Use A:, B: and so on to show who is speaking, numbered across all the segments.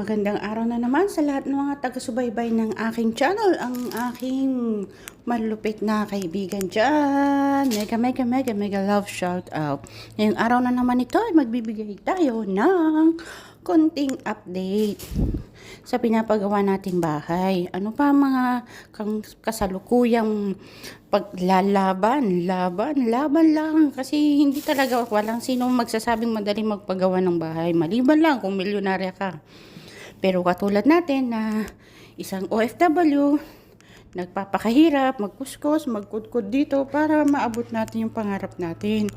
A: Magandang araw na naman sa lahat ng mga taga-subaybay ng aking channel, ang aking malupit na kaibigan dyan. Mega, mega, mega, mega love shout out. Ngayong araw na naman ito ay magbibigay tayo ng konting update sa pinapagawa nating bahay. Ano pa mga kasalukuyang paglalaban, laban, laban lang. Kasi hindi talaga walang sino magsasabing madaling magpagawa ng bahay. Maliban lang kung milyonarya ka. Pero katulad natin na isang OFW, nagpapakahirap, magkuskus, magkudkod dito para maabot natin yung pangarap natin.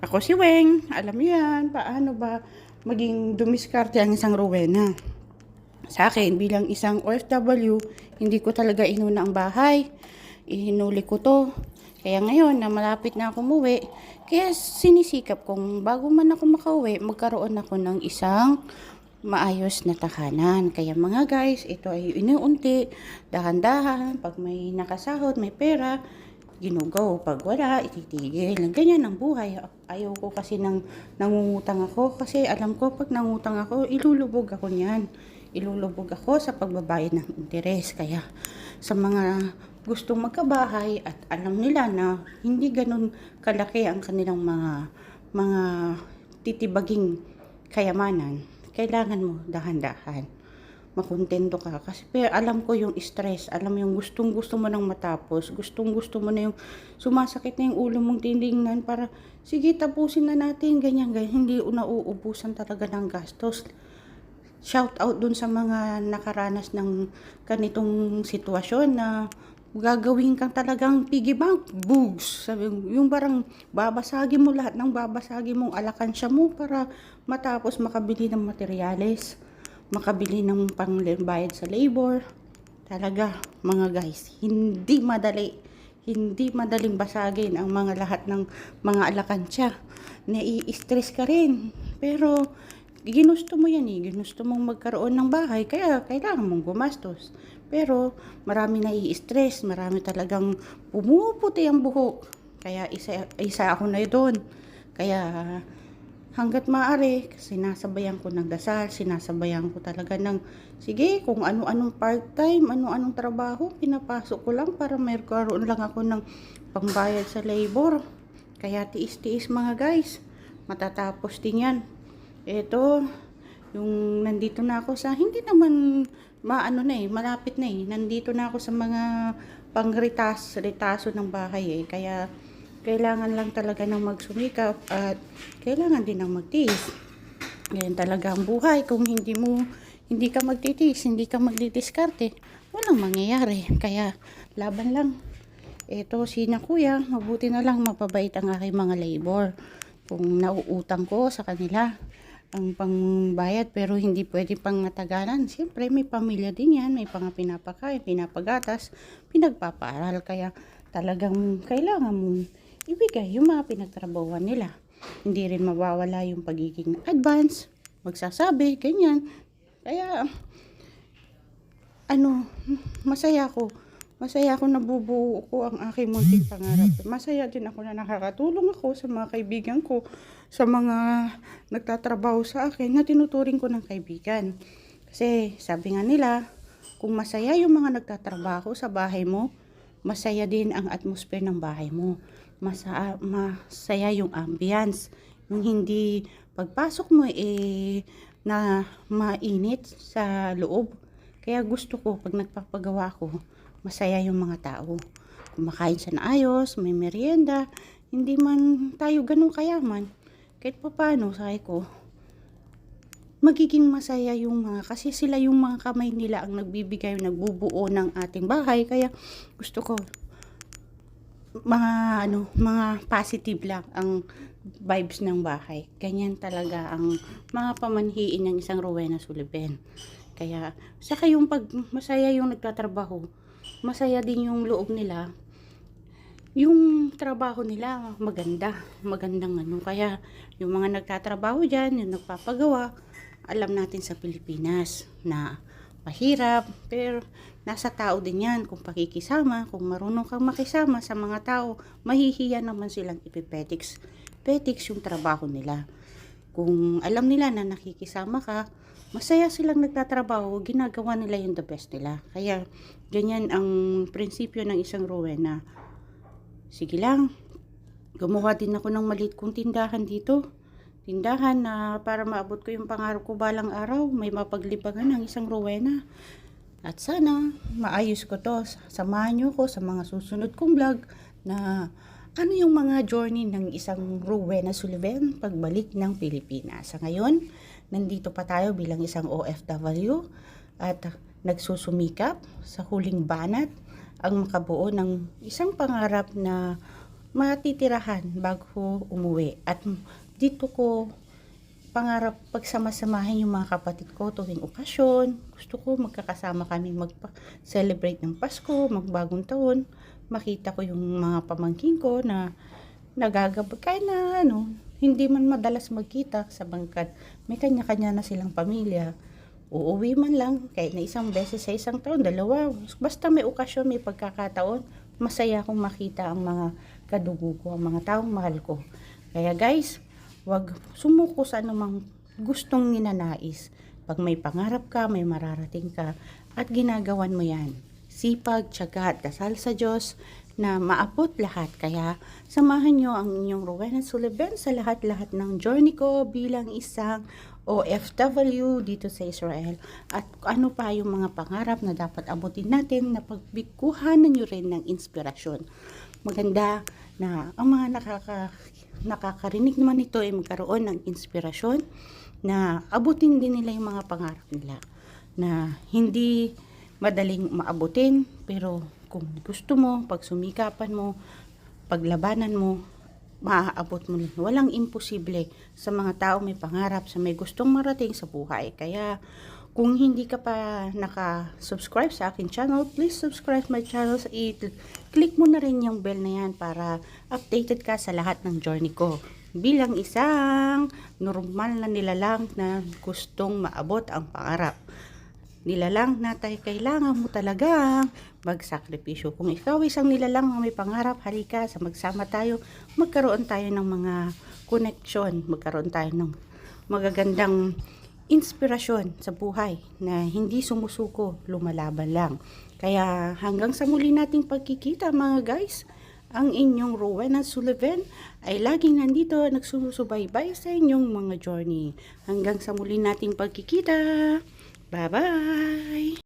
A: Ako si Weng, alam mo yan, paano ba maging dumiskarte ang isang Rowena. Sa akin, bilang isang OFW, hindi ko talaga inuna ang bahay. Ihinuli ko to. Kaya ngayon, na malapit na ako umuwi, kaya sinisikap kong bago man ako makauwi, magkaroon ako ng isang maayos na tahanan. Kaya mga guys, ito ay inuunti, dahan-dahan, pag may nakasahod, may pera, ginugaw. Pag wala, ititigil. Ganyan ang buhay. Ayaw ko kasi nang nangungutang ako kasi alam ko pag nangutang ako, ilulubog ako niyan. Ilulubog ako sa pagbabayad ng interes. Kaya sa mga gustong magkabahay at alam nila na hindi ganun kalaki ang kanilang mga mga titibaging kayamanan, kailangan mo dahan-dahan. Makontento ka. Kasi pero alam ko yung stress, alam yung gustong gusto mo nang matapos, gustong gusto mo na yung sumasakit na yung ulo mong tinignan para sige tapusin na natin, ganyan, ganyan. Hindi nauubusan talaga ng gastos. Shout out dun sa mga nakaranas ng ganitong sitwasyon na gagawin kang talagang piggy bank, bugs. Sabi, yung parang babasagin mo lahat ng babasagin mong alakansya mo para matapos makabili ng materyales, makabili ng pangbayad sa labor. Talaga, mga guys, hindi madali. Hindi madaling basagin ang mga lahat ng mga alakansya. Nai-stress ka rin. Pero, ginusto mo yan eh. Ginusto mong magkaroon ng bahay, kaya kailangan mong gumastos. Pero marami na i-stress, marami talagang pumuputi ang buhok. Kaya isa, isa ako na doon. Kaya hanggat maaari, sinasabayan ko ng dasal, sinasabayan ko talaga ng, sige, kung ano-anong part-time, ano-anong trabaho, pinapasok ko lang para mayroon lang ako ng pambayad sa labor. Kaya tiis-tiis mga guys, matatapos din yan. Ito, yung nandito na ako sa, hindi naman maano na eh, malapit na eh. Nandito na ako sa mga pangritas, ritaso ng bahay eh. Kaya kailangan lang talaga ng magsumikap at kailangan din ng magtiis. Ganyan talaga ang buhay. Kung hindi mo, hindi ka magtitiis, hindi ka magdidiskarte, walang mangyayari. Kaya laban lang. Ito si na kuya, mabuti na lang mapabait ang aking mga labor. Kung nauutang ko sa kanila, ang pangbayad pero hindi pwede pang natagalan. Siyempre may pamilya din yan, may pang pinapakain, pinapagatas, pinagpapaaral. Kaya talagang kailangan mong ibigay yung mga pinagtrabawan nila. Hindi rin mawawala yung pagiging advance, magsasabi, ganyan. Kaya ano, masaya ako. Masaya ako nabubuo ko ang aking munting pangarap. Masaya din ako na nakakatulong ako sa mga kaibigan ko, sa mga nagtatrabaho sa akin na tinuturing ko ng kaibigan. Kasi sabi nga nila, kung masaya yung mga nagtatrabaho sa bahay mo, masaya din ang atmosphere ng bahay mo. Masa, masaya yung ambience. Yung hindi pagpasok mo eh na mainit sa loob. Kaya gusto ko pag nagpapagawa ko, masaya yung mga tao. Kumakain siya na ayos, may merienda, hindi man tayo ganun kayaman. Kahit pa paano, sabi ko, magiging masaya yung mga, kasi sila yung mga kamay nila ang nagbibigay, nagbubuo ng ating bahay. Kaya gusto ko, mga ano, mga positive lang ang vibes ng bahay. Ganyan talaga ang mga pamanhiin ng isang Rowena Sullivan. Kaya, saka yung pag masaya yung nagtatrabaho, masaya din yung loob nila. Yung trabaho nila maganda, magandang ano. Kaya yung mga nagtatrabaho dyan, yung nagpapagawa, alam natin sa Pilipinas na mahirap, pero nasa tao din yan kung pakikisama, kung marunong kang makisama sa mga tao, mahihiya naman silang ipipetics. Petics yung trabaho nila. Kung alam nila na nakikisama ka, masaya silang nagtatrabaho, ginagawa nila yung the best nila. Kaya, ganyan ang prinsipyo ng isang Rowena. Sige lang, gumawa din ako ng maliit kong tindahan dito. Tindahan na para maabot ko yung pangarap ko balang araw, may mapaglibangan ng isang Rowena. At sana, maayos ko to. Samahan nyo ko sa mga susunod kong vlog na ano yung mga journey ng isang Rowena Sullivan pagbalik ng Pilipinas. Sa ngayon, nandito pa tayo bilang isang OFW at nagsusumikap sa huling banat ang makabuo ng isang pangarap na matitirahan bago umuwi. At dito ko pangarap pagsamasamahin yung mga kapatid ko tuwing okasyon. Gusto ko magkakasama kami mag-celebrate ng Pasko, magbagong taon. Makita ko yung mga pamangkin ko na nagagabag kaya na ano, hindi man madalas magkita sa bangkad. May kanya-kanya na silang pamilya. Uuwi man lang kahit na isang beses sa isang taon, dalawa. Basta may okasyon, may pagkakataon, masaya akong makita ang mga kadugo ko, ang mga taong mahal ko. Kaya guys, wag sumuko sa anumang gustong ninanais. Pag may pangarap ka, may mararating ka, at ginagawan mo yan. Sipag, tiyaga at dasal sa Diyos na maabot lahat. Kaya samahan nyo ang inyong Rowena Sullivan sa lahat-lahat ng journey ko bilang isang OFW dito sa Israel. At ano pa yung mga pangarap na dapat abutin natin na pagbikuhanan nyo rin ng inspirasyon. Maganda na ang mga nakaka, nakakarinig naman ito ay magkaroon ng inspirasyon na abutin din nila yung mga pangarap nila na hindi madaling maabutin pero kung gusto mo, pag sumikapan mo, paglabanan mo, maaabot mo rin. Walang imposible sa mga tao may pangarap, sa may gustong marating sa buhay. Kaya kung hindi ka pa naka-subscribe sa akin channel, please subscribe my channel. I-click mo na rin yung bell na yan para updated ka sa lahat ng journey ko. Bilang isang normal na nilalang na gustong maabot ang pangarap nilalang na tayo kailangan mo talaga magsakripisyo. Kung ikaw isang nilalang may pangarap, halika sa magsama tayo, magkaroon tayo ng mga connection, magkaroon tayo ng magagandang inspirasyon sa buhay na hindi sumusuko, lumalaban lang. Kaya hanggang sa muli nating pagkikita mga guys, ang inyong Rowena Sullivan ay laging nandito nagsusubaybay sa inyong mga journey. Hanggang sa muli nating pagkikita. Bye-bye!